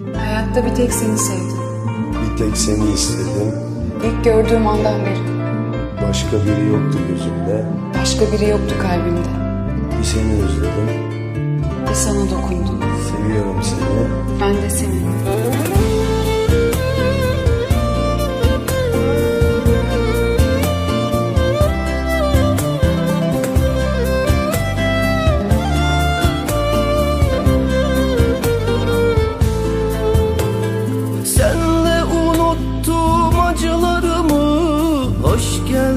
Hayatta bir tek seni sevdim. Bir tek seni istedim. İlk gördüğüm andan beri. Başka biri yoktu gözümde. Başka biri yoktu kalbimde. Bir seni özledim. Bir sana dokundum. Seviyorum seni. Ben de seni.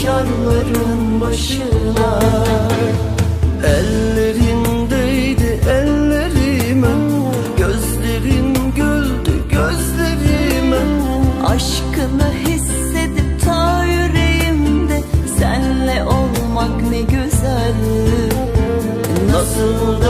Bekarların başına. Ellerindeydi ellerime. Gözlerin güldü gözlerime. Aşkını hissedip ta yüreğimde. Senle olmak ne güzel. Nasıl da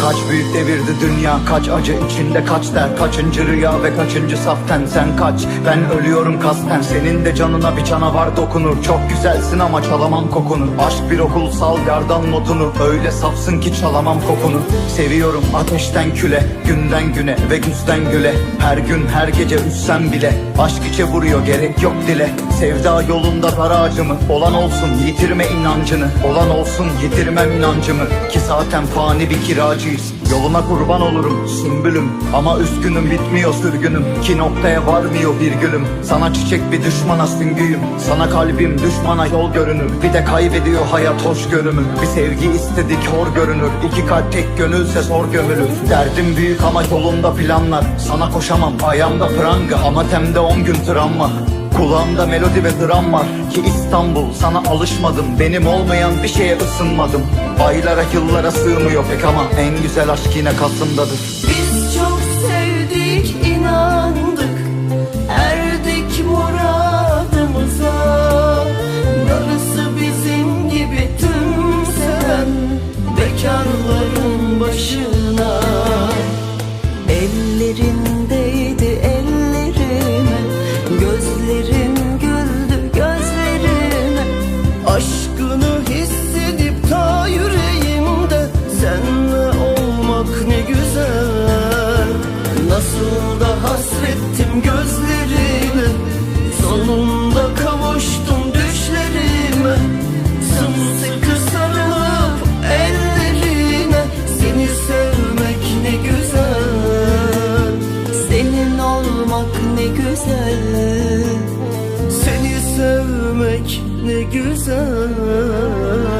Kaç büyük devirdi dünya kaç acı içinde kaç der Kaçıncı rüya ve kaçıncı saften sen kaç? Ben ölüyorum kasten senin de canına bir canavar dokunur. Çok güzelsin ama çalamam kokunu Aşk bir okul sal gardan notunu Öyle safsın ki çalamam kokunu. Seviyorum ateşten küle Günden güne ve güzden güle. Her gün her gece üssem bile. Aşk içe vuruyor gerek yok dile. Sevda yolunda dar ağacımı Olan olsun yitirme inancını. Olan olsun yitirmem inancımı. Ki zaten fani bir kiracıyız Yoluna kurban olurum sümbülüm. Ama üzgünüm bitmiyor sürgünüm. Ki noktaya varmıyor bir gülüm. Sana çiçek bir düşmana süngüyüm. Sana kalbim düşmana yol görünür. Bir de kaybediyor hayat hoş görümü Bir sevgi istedik hor görünür. İki kalp tek gönülse zor gömülür. Derdim büyük ama yolunda planlar. Sana koşamam ayağımda pranga Ama temde on gün travma Kulağımda melodi ve dram var. Ki İstanbul sana alışmadım. Benim olmayan bir şeye ısınmadım Aylara yıllara sığmıyor pek ama En güzel aşk yine Kasım'dadır. Biz çok sevdik inandık. Erdik muradımıza. Darısı bizim gibi tüm seven Bekarların başına. Ellerindeydi ellerime Gözlerin güldü gözlerime. Aşkını hissedip güzel Seni sevmek ne güzel